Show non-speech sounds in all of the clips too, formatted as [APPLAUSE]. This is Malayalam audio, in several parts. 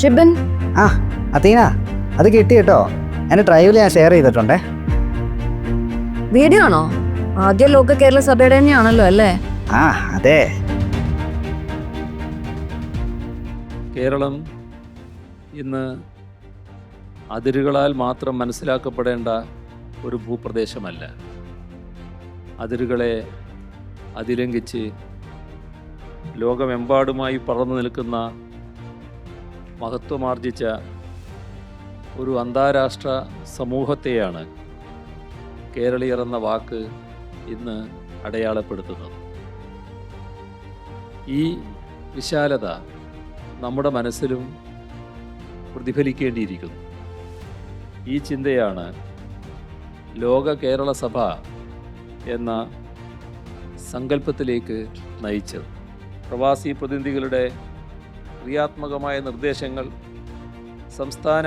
ഷിബൻ. ആ അതീന അത് കിട്ടി കേട്ടോ. എന്റെ ഡ്രൈവിൽ ഞാൻ ഷെയർ ചെയ്തിട്ടുണ്ടേ. വീഡിയോ ആണോ? ആദ്യ ലോക കേരള സഭയുടെ തന്നെയാണല്ലോ അല്ലേ? ആ അതെ. കേരളം ഇന്ന് അതിരുകളാൽ മാത്രം മനസ്സിലാക്കപ്പെടേണ്ട ഒരു ഭൂപ്രദേശമല്ല. അതിരുകളെ അതിലംഘിച്ച് ലോകമെമ്പാടുമായി പറന്നു നിൽക്കുന്ന മഹത്വമാർജിച്ച ഒരു അന്താരാഷ്ട്ര സമൂഹത്തെയാണ് കേരളീയർ എന്ന വാക്ക് ഇന്ന് അടയാളപ്പെടുത്തുന്നത്. ഈ വിശാലത നമ്മുടെ മനസ്സിലും പ്രതിഫലിക്കേണ്ടിയിരിക്കുന്നു. ഈ ചിന്തയാണ് ലോക കേരള സഭ എന്ന സങ്കല്പത്തിലേക്ക് നയിച്ചത്. പ്രവാസി പ്രതിനിധികളുടെ ക്രിയാത്മകമായ നിർദ്ദേശങ്ങൾ സംസ്ഥാന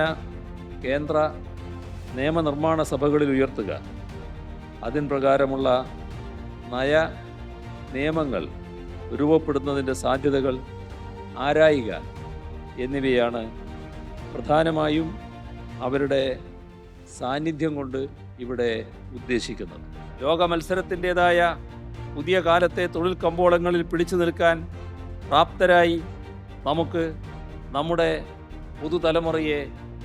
കേന്ദ്ര നിയമനിർമ്മാണ സഭകളിൽ ഉയർത്തുക. അതിന് പ്രകാരമുള്ള നയ നിയമങ്ങൾ രൂപപ്പെടുന്നതിന്റെ സാധ്യതകൾ ആരായുക എന്നിവയാണ് പ്രധാനമായും അവരുടെ സാന്നിധ്യം കൊണ്ട് ഇവിടെ ഉദ്ദേശിക്കുന്നത്. ലോക മത്സരത്തിന്റെതായ പുതിയ കാലത്തെ തൊഴിൽ കമ്പോളങ്ങളിൽ പിടിച്ചു നിൽക്കാൻ പ്രാപ്തരായി നമുക്ക് നമ്മുടെ പുതുതലമുറയെ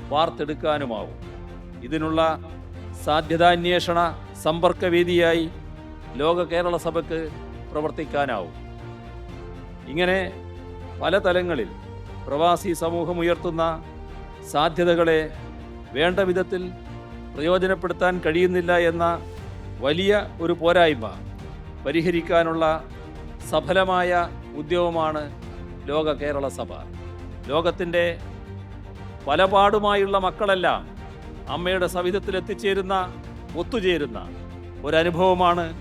വാർത്തെടുക്കാനുമാവും. ഇതിനുള്ള സാധ്യതാന്വേഷണ സമ്പർക്കവേദിയായി ലോക കേരള സഭയ്ക്ക് പ്രവർത്തിക്കാനാവും. ഇങ്ങനെ പല തലങ്ങളിൽ പ്രവാസി സമൂഹം ഉയർത്തുന്ന സാധ്യതകളെ വേണ്ട വിധത്തിൽ പ്രയോജനപ്പെടുത്താൻ കഴിയുന്നില്ല എന്ന വലിയ ഒരു പോരായ്മ പരിഹരിക്കാനുള്ള സഫലമായ ഉദ്യമമാണ് ലോക കേരള സഭ. ലോകത്തിന്റെ പലപാടുമായുള്ള മക്കളെല്ലാം അമ്മയുടെ സവിധത്തിൽ എത്തിച്ചേരുന്ന ഒത്തുചേരുന്ന ഒരനുഭവമാണ്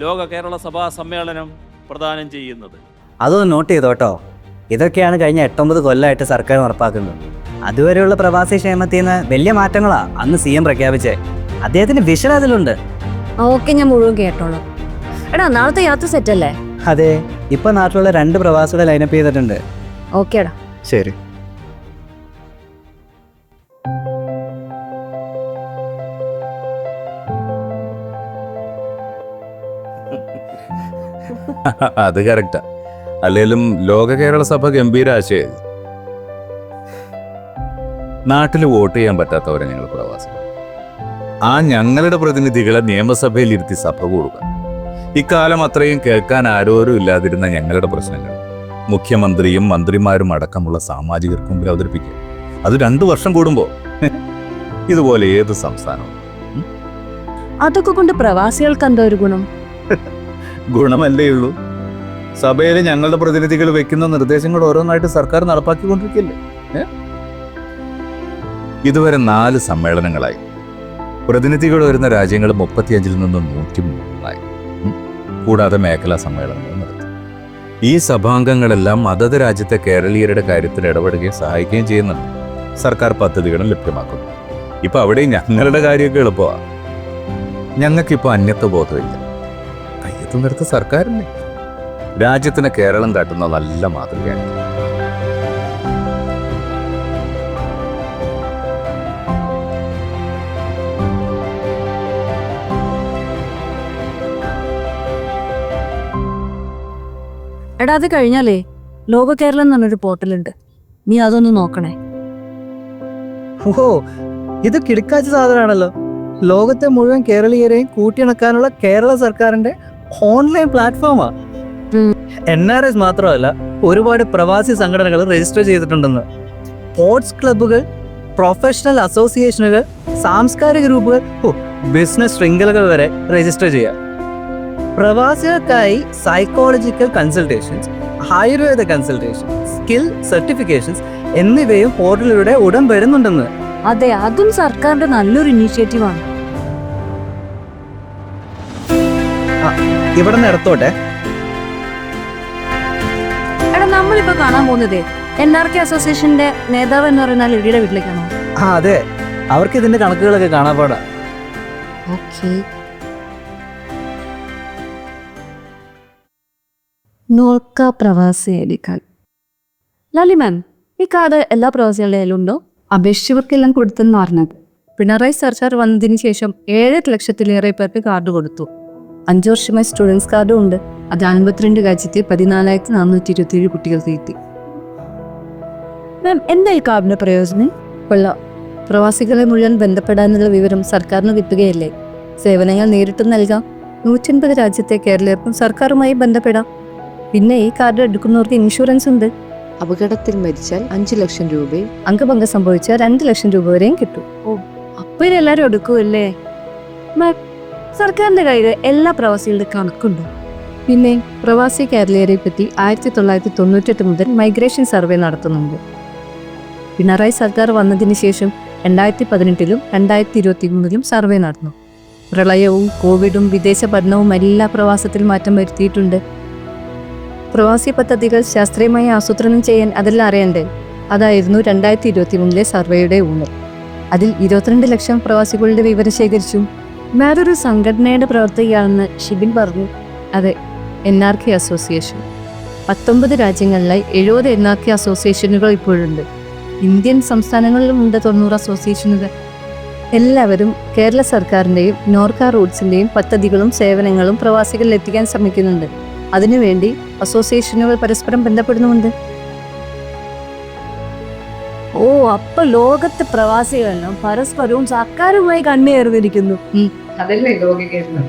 ലോക കേരള സഭാ സമ്മേളനം പ്രദാനം ചെയ്യുന്നത്. അതൊന്ന് നോട്ട് ചെയ്തോ കേട്ടോ ഇതൊക്കെയാണ് കഴിഞ്ഞ എട്ടൊമ്പത് കൊല്ലമായിട്ട് സർക്കാർ ഉറപ്പാക്കുന്നത് അതുവരെയുള്ള പ്രവാസി ക്ഷേമത്തിൽ നിന്ന് വലിയ മാറ്റങ്ങളാ അന്ന് സി എം പ്രഖ്യാപിച്ചേ. അദ്ദേഹത്തിന് വിഷൻ അതിലുണ്ട്. ഓക്കെ ഞാൻ മുഴുവൻ കേട്ടോളാം. എടാ നാളത്തെ യാത്ര സെറ്റ് അല്ലേ? അതെ ഇപ്പൊ നാട്ടിലുള്ള രണ്ട് പ്രവാസികളെ ലൈനപ്പ് ചെയ്തിട്ടുണ്ട്. ഓക്കേടാ ശരി. [LAUGHS] അത് കറക്റ്റാ അല്ലെങ്കിലും ലോക കേരള സഭ ഗംഭീര ആശയം. നാട്ടിൽ വോട്ട് ചെയ്യാൻ പറ്റാത്തവരെ ഞങ്ങൾ പ്രവാസികൾ. ആ ഞങ്ങളുടെ പ്രതിനിധികളെ നിയമസഭയിൽ ഇരുത്തി സഭ കൂടുക. ഇക്കാലം അത്രയും കേൾക്കാൻ ആരോരും ഇല്ലാതിരുന്ന ഞങ്ങളുടെ പ്രശ്നങ്ങൾ. മുഖ്യമന്ത്രിയും മന്ത്രിമാരും അടക്കമുള്ള സാമാജികർക്ക് മുമ്പിൽ അവതരിപ്പിക്കുക. അത് രണ്ടു വർഷം കൂടുമ്പോ. [LAUGHS] ഇതുപോലെ ഏത് സംസ്ഥാനവും. അതൊക്കെ കൊണ്ട് പ്രവാസികൾക്ക് എന്താ ഒരു ഗുണം? [LAUGHS] ഗുണമല്ലേ ഉള്ളൂ. സഭയിലെ ഞങ്ങളുടെ പ്രതിനിധികൾ വെക്കുന്ന നിർദ്ദേശങ്ങൾ ഓരോന്നായിട്ട് സർക്കാർ നടപ്പാക്കിക്കൊണ്ടിരിക്കില്ലേ? ഇതുവരെ നാല് സമ്മേളനങ്ങളായി. പ്രതിനിധികൾ വരുന്ന രാജ്യങ്ങൾ മുപ്പത്തിയഞ്ചിൽ നിന്ന് നൂറ്റി മൂന്നായി. കൂടാതെ മേഖലാ സമ്മേളനങ്ങൾ നടത്തി. ഈ സഭാംഗങ്ങളെല്ലാം അതത് രാജ്യത്തെ കേരളീയരുടെ കാര്യത്തിൽ ഇടപെടുകയും സഹായിക്കുകയും ചെയ്യുന്നുണ്ട്. സർക്കാർ പദ്ധതികളും ലഭ്യമാക്കുന്നു. ഇപ്പൊ അവിടെ ഞങ്ങളുടെ കാര്യമൊക്കെ എളുപ്പമാണ് ഞങ്ങൾക്കിപ്പോൾ അന്യത്വ ബോധമില്ല. കയ്യെത്തുന്നിടത്ത് സർക്കാരില്ലേ? രാജ്യത്തിന് കേരളം കാട്ടുന്ന നല്ല മാതൃകയാണ് എടാ അത് കഴിഞ്ഞാലേ ലോക കേരളം എന്നൊരു പറഞ്ഞൊരു പോർട്ടലുണ്ട്. നീ അതൊന്ന് നോക്കണേ. ഓ ഇത് കിടക്കാച്ച സാധനമാണല്ലോ. ലോകത്തെ മുഴുവൻ കേരളീയരെയും കൂട്ടിയിണക്കാനുള്ള കേരള സർക്കാരിന്റെ ഓൺലൈൻ പ്ലാറ്റ്ഫോമാ. എൻ ആർ എസ് മാത്രമല്ല ഒരുപാട് പ്രവാസി സംഘടനകൾ രജിസ്റ്റർ ചെയ്തിട്ടുണ്ടെന്ന്. സ്പോർട്സ് ക്ലബ്ബുകൾ പ്രൊഫഷണൽ അസോസിയേഷനുകൾ സാംസ്കാരിക ഗ്രൂപ്പുകൾ ബിസിനസ് ശൃംഖലകൾ വരെ രജിസ്റ്റർ ചെയ്യാം. പ്രവാസികൾക്കായി psychological consultations Ayurveda consultation skill certifications എന്നിവയും പോർട്ടലിലൂടെ ഉടൻ വരുന്നുണ്ടെന്ന്. അതെ അതും സർക്കാരിന്റെ നല്ലൊരു ഇനീഷ്യേറ്റീവ് ആണ്. ഇവിടെ നിന്ന് എടുത്തോട്ടെ എടാ നമ്മളിപ്പോ കാണാൻ പോകുന്നത് എൻ ആർ കെ അസോസിയേഷന്റെ നേതാവ് എന്ന് പറയുന്ന ലിഡിയുടെ വീട്ടിലേക്കാണോ? ആ അതെ. അവർക്ക് ഇതിന്റെ കണക്കുകളൊക്കെ കാണാൻ പാടാ. ഓക്കെ നോർക്ക പ്രവാസി ഐ ഡി ലാലി മാം ഈ കാർഡ് എല്ലാ പ്രവാസികളുടെയും ഉണ്ടോ അപേക്ഷിച്ചവർക്കെല്ലാം കൊടുത്തെന്ന് പറഞ്ഞത്. പിണറായി സർക്കാർ വന്നതിന് ശേഷം ഏഴര ലക്ഷത്തിലേറെ പേർക്ക് കാർഡ് കൊടുത്തു. അഞ്ചു വർഷമായി സ്റ്റുഡൻസ് കാർഡും ഉണ്ട്. അത് അൻപത്തിരണ്ട് രാജ്യത്തെ പതിനാലായിരത്തി നാനൂറ്റി ഇരുപത്തി ഏഴ് കുട്ടികൾ തീർത്തി മാം എന്താ ഈ കാർഡിന്റെ പ്രയോജനം? കൊള്ളാം. പ്രവാസികളെ മുഴുവൻ ബന്ധപ്പെടാനുള്ള വിവരം സർക്കാരിന് കിട്ടുകയല്ലേ? സേവനങ്ങൾ നേരിട്ട് നൽകാം. നൂറ്റൻപത് രാജ്യത്തെ കേരളീയർക്കും സർക്കാരുമായി ബന്ധപ്പെടാം. പിന്നെ ഈ കാർഡ് എടുക്കുന്നവർക്ക് ഇൻഷുറൻസ് ഉണ്ട്. അപകടത്തിൽ മരിച്ചാൽ അഞ്ചു ലക്ഷം രൂപയും അംഗഭംഗം സംഭവിച്ചാൽ രണ്ട് ലക്ഷം രൂപ വരെയും കിട്ടും. ഓ അപ്പൊ ഇതെല്ലാരും എടുക്കുമല്ലേ സർക്കാരിന്റെ കയ്യിൽ എല്ലാ പ്രവാസികളുടെ കണക്കുണ്ടോ? പിന്നെ പ്രവാസി കേരളീയരെ പറ്റി ആയിരത്തി തൊള്ളായിരത്തി തൊണ്ണൂറ്റെട്ട് മുതൽ മൈഗ്രേഷൻ സർവേ നടത്തുന്നുണ്ട്. പിണറായി സർക്കാർ വന്നതിന് ശേഷം രണ്ടായിരത്തി പതിനെട്ടിലും രണ്ടായിരത്തി ഇരുപത്തി മൂന്നിലും സർവേ നടന്നു. പ്രളയവും കോവിഡും വിദേശ പഠനവും എല്ലാ പ്രവാസത്തിൽ മാറ്റം വരുത്തിയിട്ടുണ്ട്. പ്രവാസി പദ്ധതികൾ ശാസ്ത്രീയമായി ആസൂത്രണം ചെയ്യാൻ അതെല്ലാം അറിയണ്ടേ? അതായിരുന്നു രണ്ടായിരത്തി ഇരുപത്തി മൂന്നിലെ സർവേയുടെ ഊന്നൽ. അതിൽ ഇരുപത്തിരണ്ട് ലക്ഷം പ്രവാസികളുടെ വിവരം ശേഖരിച്ചു. വേറൊരു സംഘടനയുടെ പ്രവർത്തകയാണെന്ന് ഷിബിൻ പറഞ്ഞു. അതെ എൻ ആർ കെ അസോസിയേഷൻ. പത്തൊമ്പത് രാജ്യങ്ങളിലായി എഴുപത് എൻ ആർ കെ അസോസിയേഷനുകൾ ഇപ്പോഴുണ്ട്. ഇന്ത്യൻ സംസ്ഥാനങ്ങളിലും ഉണ്ട് തൊണ്ണൂറ് അസോസിയേഷനുകൾ. എല്ലാവരും കേരള സർക്കാരിന്റെയും നോർക്ക റൂട്ട്സിന്റെയും പദ്ധതികളും സേവനങ്ങളും പ്രവാസികളിൽ എത്തിക്കാൻ ശ്രമിക്കുന്നുണ്ട്. അതിനുവേണ്ടി അസോസിയേഷനുകൾ പരസ്പരം ബന്ധപ്പെടുന്നുമുണ്ട്. ഓ അപ്പൊ ലോകത്തെ പ്രവാസികളെല്ലാം പരസ്പരവും സർക്കാരുമായി കണ്ണേർന്നിരിക്കുന്നു അതല്ലേ ലോക കേരളം